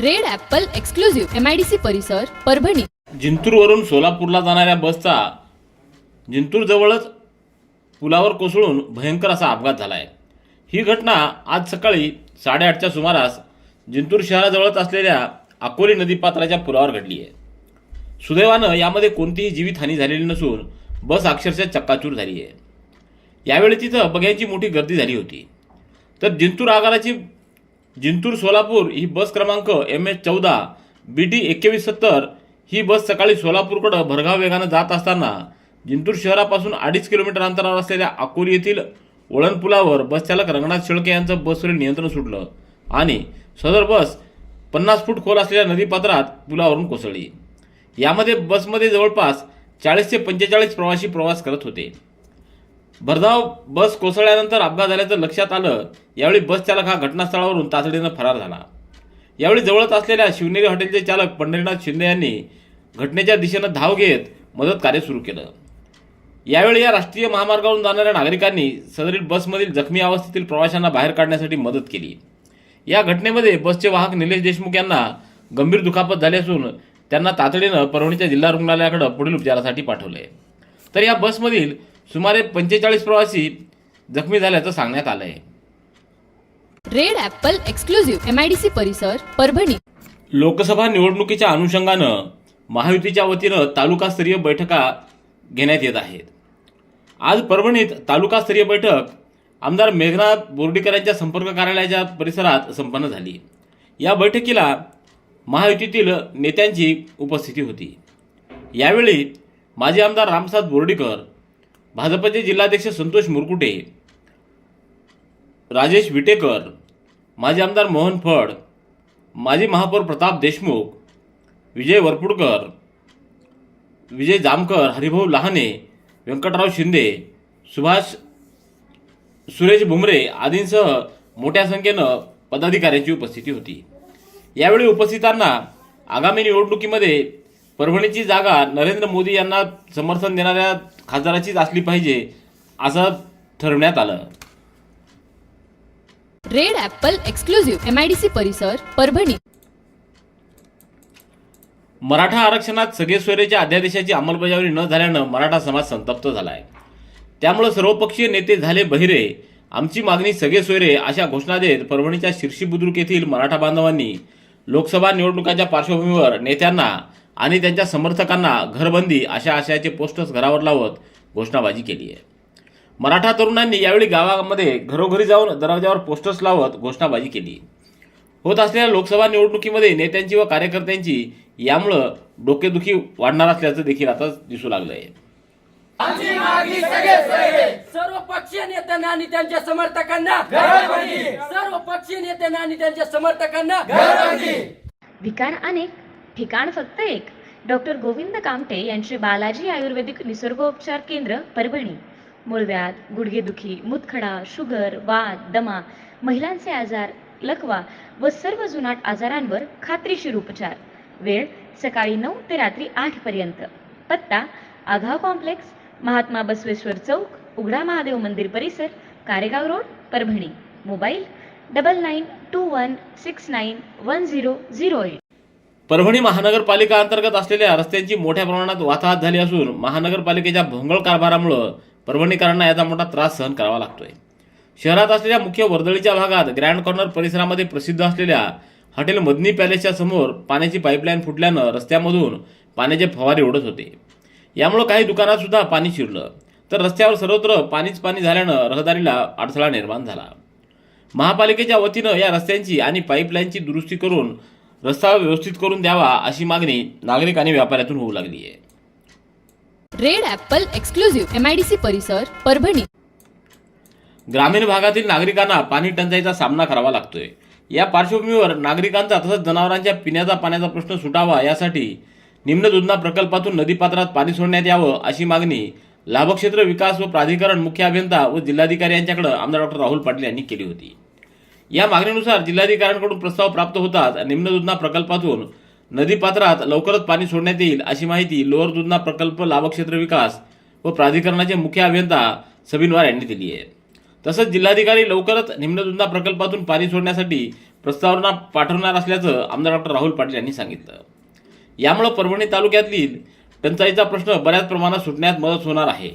Red apple exclusive MIDC परिसर परभणी. जिंतूरवरून सोलापूरला जाणाऱ्या बसचा जिंतूर जवळच पुलावर कोसळून भयंकर असा अपघात झाला आहे ही घटना आज सकाळी साडेआठच्या सुमारास जिंतूर शहराजवळच असलेल्या अकोली नदीपात्राच्या पुलावर घडली आहे. सुदैवानं यामध्ये कोणतीही जीवितहानी झालेली नसून बस अक्षरशः चक्काचूर झाली आहे. यावेळी तिथं बघ्यांची मोठी गर्दी झाली होती. तर जिंतूर आगाराची जिंतूर सोलापूर ही बस क्रमांक एम एच चौदा बी टी एकवीस सत्तर ही बस सकाळी सोलापूरकडं भरघाव वेगानं जात असताना जिंतूर शहरापासून अडीच किलोमीटर अंतरावर असलेल्या अकोली येथील वळणपुलावर बसचालक रंगनाथ शेळके यांचं बसवरील नियंत्रण सुटलं आणि सदर बस पन्नास फूट खोल असलेल्या नदीपात्रात पुलावरून कोसळली. यामध्ये बसमध्ये जवळपास चाळीस ते पंचेचाळीस प्रवासी प्रवास करत होते. भरधाव बस कोसळल्यानंतर अपघात झाल्याचं लक्षात आलं. यावेळी बस चालक हा घटनास्थळावरून तातडीनं फरार झाला. यावेळी जवळच असलेल्या शिवनेरी हॉटेलचे चालक पंढरीनाथ शिंदे यांनी घटनेच्या दिशेनं धाव घेत मदत कार्य सुरू केलं. यावेळी या राष्ट्रीय महामार्गावरून जाणाऱ्या नागरिकांनी सदरील बसमधील जखमी अवस्थेतील प्रवाशांना बाहेर काढण्यासाठी मदत केली. या घटनेमध्ये बसचे वाहक निलेश देशमुख यांना गंभीर दुखापत झाली असून त्यांना तातडीनं परभणीच्या जिल्हा रुग्णालयाकडे पुढील उपचारासाठी पाठवले तर या बसमधील सुमारे पंचेचाळीस प्रवासी जखमी झाल्याचं सांगण्यात आलं आहे रेड ॲपल एक्सक्लुझिव्ह एमआयडीसी परिसर परभणी. लोकसभा निवडणुकीच्या अनुषंगानं महायुतीच्या वतीनं तालुकास्तरीय बैठका घेण्यात येत आहेत. आज परभणीत तालुकास्तरीय बैठक आमदार मेघनाथ बोर्डीकर यांच्या संपर्क कार्यालयाच्या परिसरात संपन्न झाली. या बैठकीला महायुतीतील नेत्यांची उपस्थिती होती. यावेळी माजी आमदार रामसाद बोर्डीकर भाजपचे जिल्हाध्यक्ष संतोष मुरकुटे राजेश विटेकर माजी आमदार मोहन फड माजी महापौर प्रताप देशमुख विजय वरपुडकर विजय जामकर हरिभाऊ लहाने व्यंकटराव शिंदे सुभाष सुरेश भुमरे आदींसह मोठ्या संख्येनं पदाधिकाऱ्यांची उपस्थिती होती. यावेळी उपस्थितांना आगामी निवडणुकीमध्ये परभणीची जागा नरेंद्र मोदी यांना समर्थन देणाऱ्या खासदाराचीच असली पाहिजे असं ठरवण्यात आलं. रेड ॲपल एक्सक्लुझिव्ह एमआयडीसी परिसर परभणी. मराठा आरक्षणात सगळे सोयरेच्या अध्यादेशाची अंमलबजावणी न झाल्यानं मराठा समाज संतप्त झाला आहे त्यामुळे सर्वपक्षीय नेते झाले बहिरे. आमची मागणी सगळे सोयरे अशा घोषणा देत परभणीच्या शिर्शी बुद्रुक येथील मराठा बांधवांनी लोकसभा निवडणुकांच्या पार्श्वभूमीवर नेत्यांना आणि त्यांच्या समर्थकांना घरबंदी अशा आशयाचे पोस्टर्स घरावर लावत घोषणाबाजी केली आहे. मराठा तरुणांनी यावेळी गावामध्ये घरोघरी जाऊन दरवाजावर पोस्टर्स लावत घोषणाबाजी केली. होत असलेल्या लोकसभा निवडणुकीमध्ये नेत्यांची व कार्यकर्त्यांची यामुळं डोकेदुखी वाढणार असल्याचं देखील आता दिसू लागलं आहे सर्व पक्षीय नेत्यांना आणि त्यांच्या समर्थकांना सर्व पक्षीय नेत्यांना आणि त्यांच्या समर्थकांना विकार अनेक. ठिकाण फक्त एक. डॉक्टर गोविंद कामटे यांचे बालाजी आयुर्वेदिक निसर्गोपचार केंद्र परभणी. मूळव्याध गुडघेदुखी मुतखडा शुगर वात दमा महिलांचे आजार लकवा व सर्व जुनाट आजारांवर खात्रीशीर उपचार. वेळ सकाळी नऊ ते रात्री आठ पर्यंत. पत्ता आघाव कॉम्प्लेक्स महात्मा बसवेश्वर चौक उघडा महादेव मंदिर परिसर Karegaon road Parbhani. Mobile double nine two one six nine one zero zero eight. Parbhani महानगरपालिका अंतर्गत असलेल्या रस्त्यांची मोठ्या प्रमाणात वाताहत झाली असून महानगरपालिकेच्या भोंगळ कारभारामुळं परभणीकरांना याचा मोठा त्रास सहन करावा लागतोय. शहरात असलेल्या मुख्य वर्दळीच्या भागात ग्रँड कॉर्नर परिसरामध्ये प्रसिद्ध असलेल्या हॉटेल मदनी पॅलेसच्या समोर पाण्याची पाईपलाईन फुटल्यानं रस्त्यामधून पाण्याचे फवारे उडत होते. यामुळं काही दुकानात सुद्धा पाणी शिरलं. तर रस्त्यावर सर्वत्र पाणीच पाणी झाल्यानं रहदारीला अडथळा निर्माण झाला. महापालिकेच्या वतीनं या रस्त्यांची आणि पाईपलाईनची दुरुस्ती करून रस्ता व्यवस्थित करून द्यावा अशी मागणी नागरिक आणि व्यापाऱ्यातून होऊ लागली आहे. रेड ॲपल एक्सक्लुझिव्ह एमआयडीसी परिसर परभणी. ग्रामीण भागातील नागरिकांना पाणी टंचाईचा सामना करावा लागतोय. या पार्श्वभूमीवर नागरिकांचा तसंच जनावरांच्या पिण्याचा पाण्याचा प्रश्न सुटावा यासाठी निम्न दुधना प्रकल्पातून नदीपात्रात पाणी सोडण्यात यावं अशी मागणी लाभक्षेत्र विकास व प्राधिकरण मुख्य अभियंता व जिल्हाधिकारी यांच्याकडे आमदार डॉक्टर राहुल पाटील यांनी केली होती. या मागणीनुसार जिल्हाधिकाऱ्यांकडून प्रस्ताव प्राप्त होताच निम्न दुधना प्रकल्पातून नदीपात्रात लवकरच पाणी सोडण्यात येईल अशी माहिती लोअर दुधना प्रकल्प लाभक्षेत्र विकास व प्राधिकरणाचे मुख्य अभियंता सबिनवार यांनी दिली आहे. तसंच जिल्हाधिकारी लवकरच निम्न दुधना प्रकल्पातून पाणी सोडण्यासाठी प्रस्तावना पाठवणार असल्याचं आमदार डॉक्टर राहुल पाटील यांनी सांगितलं. यामुळे परभणी तालुक्यातील टंचाईचा प्रश्न बऱ्याच प्रमाणात सुटण्यात मदत होणार आहे.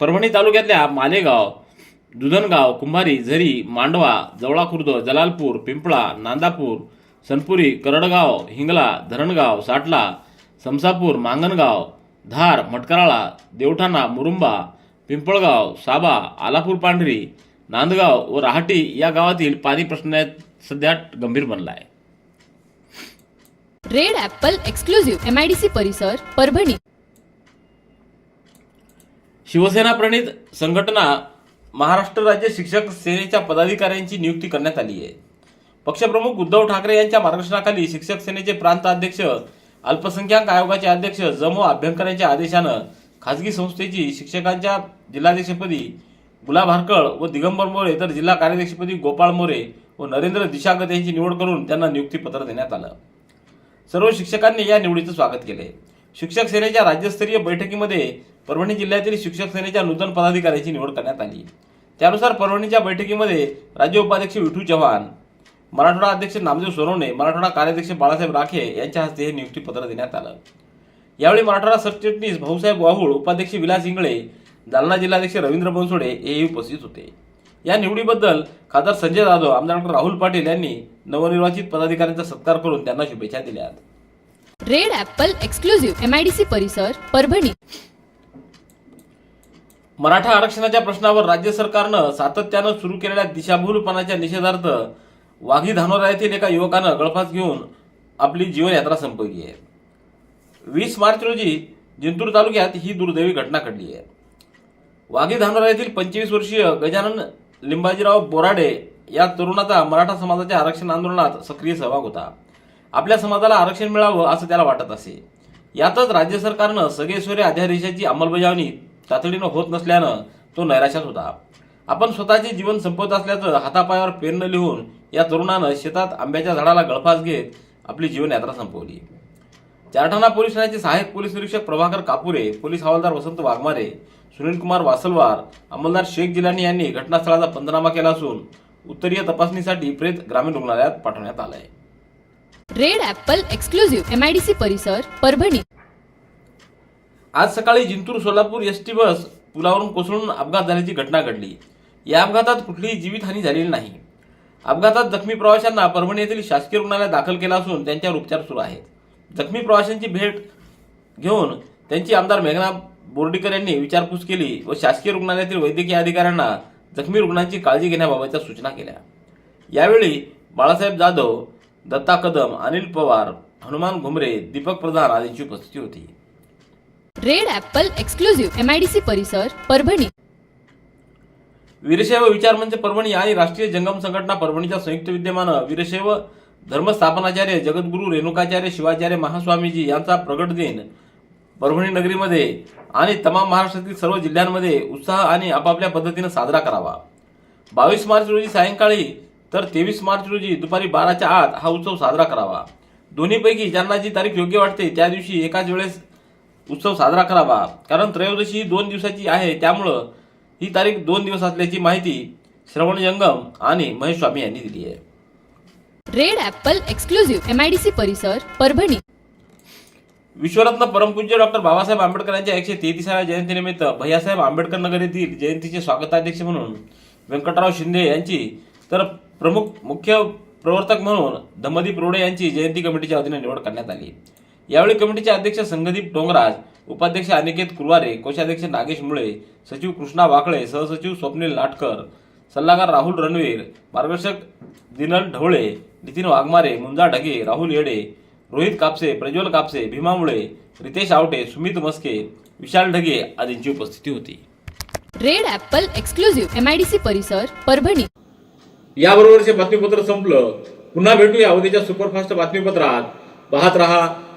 परभणी तालुक्यातल्या मालेगाव दुधनगाव कुंभारी झरी मांडवा जवळा खुर्द जलालपूर पिंपळा नांदापूर सनपुरी करडगाव हिंगला धरणगाव साटला समसापूर मांगणगाव धार मटकराळा देवठाणा मुरुंबा पिंपळगाव साबा आलापूर पांढरी नांदगाव व राहाटी या गावातील पाणी प्रश्न सध्या गंभीर बनला आहे red apple exclusive M I D C परिसर परभणी. शिवसेना प्रणित संघटना महाराष्ट्र राज्य शिक्षक सेनेच्या पदाधिकाऱ्यांची नियुक्ती करण्यात आली आहे. पक्षप्रमुख उद्धव ठाकरे यांच्या मार्गदर्शनाखाली शिक्षक सेनेचे प्रांत अध्यक्ष अल्पसंख्याक आयोगाचे अध्यक्ष जमो अभ्यंकर यांच्या आदेशानं खासगी संस्थेची शिक्षकांच्या जिल्हाध्यक्षपदी गुलाब हारकळ व दिगंबर मोरे तर जिल्हा कार्याध्यक्षपदी गोपाळ मोरे व नरेंद्र दिशागत यांची निवड करून त्यांना नियुक्तीपत्र देण्यात आलं. सर्व शिक्षकांनी या निवडीचं स्वागत केले शिक्षक सेनेच्या राज्यस्तरीय बैठकीमध्ये परभणी जिल्ह्यातील शिक्षक सेनेच्या नूतन पदाधिकाऱ्यांची निवड करण्यात आली. त्यानुसार परभणीच्या बैठकीमध्ये राज्य उपाध्यक्ष विठू चव्हाण मराठवाडा अध्यक्ष नामदेव सोनवणे मराठवाडा कार्याध्यक्ष बाळासाहेब राखे यांच्या हस्ते हे नियुक्तीपत्र देण्यात आलं. यावेळी मराठवाडा सरचिटणीस भाऊसाहेब वाहुळ उपाध्यक्ष विलास इंगळे जालना जिल्हाध्यक्ष रवींद्र बनसोडे हेही उपस्थित होते. या निवडीबद्दल खासदार संजय जाधव आमदार डॉक्टर राहुल पाटील यांनी नवनिर्वाचित पदाधिकाऱ्यांचा सत्कार करून त्यांना शुभेच्छा दिल्या रेड ऍपल एक्सक्लुझिव्ह एमआयडीसी परिसर परभणी. मराठा आरक्षणाच्या प्रश्नावर राज्य सरकारनं सातत्यानं सुरू केलेल्या दिशाभूलपणाच्या निषेधार्थ वाघी धानोरा येथील एका युवकानं गळफास घेऊन आपली जीवनयात्रा संपवली आहे. वीस मार्च रोजी जिंतूर तालुक्यात ही दुर्दैवी घटना घडली आहे. वाघी धानोरा येथील पंचवीस वर्षीय गजानन लिंबाजीराव बोराडे या तरुणाचा मराठा समाजाच्या आरक्षण आंदोलनात सक्रिय सहभाग होता. आपल्या समाजाला आरक्षण मिळावं असं त्याला वाटत असे. यातच राज्य सरकारनं सगळे सोरे अध्यादेशाची अंमलबजावणी तातडीनं होत नसल्यानं तो नैराशात होता. आपण स्वतःचे जीवन संपवत असल्याचं हातापायावर पेरणं लिहून या तरुणानं शेतात आंब्याच्या झाडाला गळफास घेत आपली जीवनयात्रा संपवली. चारठाणा पोलीस ठाण्याचे सहाय्यक पोलीस निरीक्षक प्रभाकर कापुरे पोलीस हवालदार वसंत वाघमारे सुनील कुमार वासलवार अंमलदार शेख जिलानी यांनी घटनास्थळाचा पंचनामा केला असून उत्तरीय तपासणीसाठी प्रेत ग्रामीण रुग्णालयात पाठवण्यात आलं आहे रेड एक्सक्लुझिव्ह एमआयडीसी परिसर परभणी. आज सकाळी Jintur Solapur S T bus पुलावरून कोसळून अपघात झाल्याची घटना घडली. या अपघातात कुठलीही जीवितहानी झालेली नाही. अपघातात जखमी प्रवाशांना परभणी येथील शासकीय रुग्णालयात दाखल केला असून त्यांच्यावर उपचार सुरू आहेत. जखमी प्रवाशांची भेट घेऊन त्यांची आमदार मेघना बोर्डीकर यांनी विचारपूस केली व शासकीय रुग्णालयातील वैद्यकीय अधिकाऱ्यांना जखमी रुग्णांची काळजी घेण्याबाबतच्या सूचना केल्या. यावेळी बाळासाहेब जाधव दत्ता कदम अनिल पवार हनुमान घुमरे दीपक प्रधान आदींची उपस्थिती होती. Red apple exclusive M I D C परिसर परभणी. वीरशैव विचारमंच परभणी आणि राष्ट्रीय जंगम संघटना परभणीच्या संयुक्त विद्यमानं वीरशैव धर्मस्थापनाचार्य जगद्गुरू रेणुकाचार्य शिवाचार्य महास्वामीजी यांचा प्रगट दिन परभणी नगरीमध्ये आणि तमाम महाराष्ट्रातील सर्व जिल्ह्यांमध्ये उत्साह आणि आपापल्या पद्धतीनं साजरा करावा. बावीस मार्च रोजी सायंकाळी तर तेवीस मार्च रोजी दुपारी बाराच्या आत हा उत्सव साजरा करावा. दोन्हीपैकी ज्यांना जी तारीख योग्य वाटते त्या दिवशी एकाच वेळेस उत्सव साजरा करावा कारण त्रयोदशी ही दोन दिवसाची आहे त्यामुळं ही तारीख दोन दिवस असल्याची माहिती श्रवण जंगम आणि महेश स्वामी यांनी दिली आहे. Red apple exclusive M I D C परिसर परभणी. विश्वरत्न परमपूज्य डॉक्टर बाबासाहेब आंबेडकर यांच्या एकशे तेहतीसाव्या जयंतीनिमित्त भैयासाहेब आंबेडकर नगर येथील जयंतीचे स्वागताध्यक्ष म्हणून व्यंकटराव शिंदे यांची तर प्रमुख मुख्य प्रवर्तक म्हणून धम्मदीप रोडे यांची जयंती कमिटीच्या वतीने निवड करण्यात आली. यावेळी कमिटीचे अध्यक्ष संगदीप डोंगराज उपाध्यक्ष अनिकेत कुरवारे कोषाध्यक्ष नागेश मुळे सचिव कृष्णा वाकळे सहसचिव स्वप्नील नाटकर सल्लागार राहुल रणवीर मार्गदर्शक दिनल ढवळे नितीन वाघमारे मुंजा ढगे राहुल येडे रोहित कापसे प्रज्वल कापसे भीमा मुळे रितेश आवटे सुमित मस्के विशाल ढगे आदींची उपस्थिती होती. Red apple exclusive M I D C परिसर परभणी. याबरोबरचे बातमीपत्र संपलं. पुन्हा भेटू या उद्याच्या सुपरफास्ट बातमीपत्रात. पाहत रहा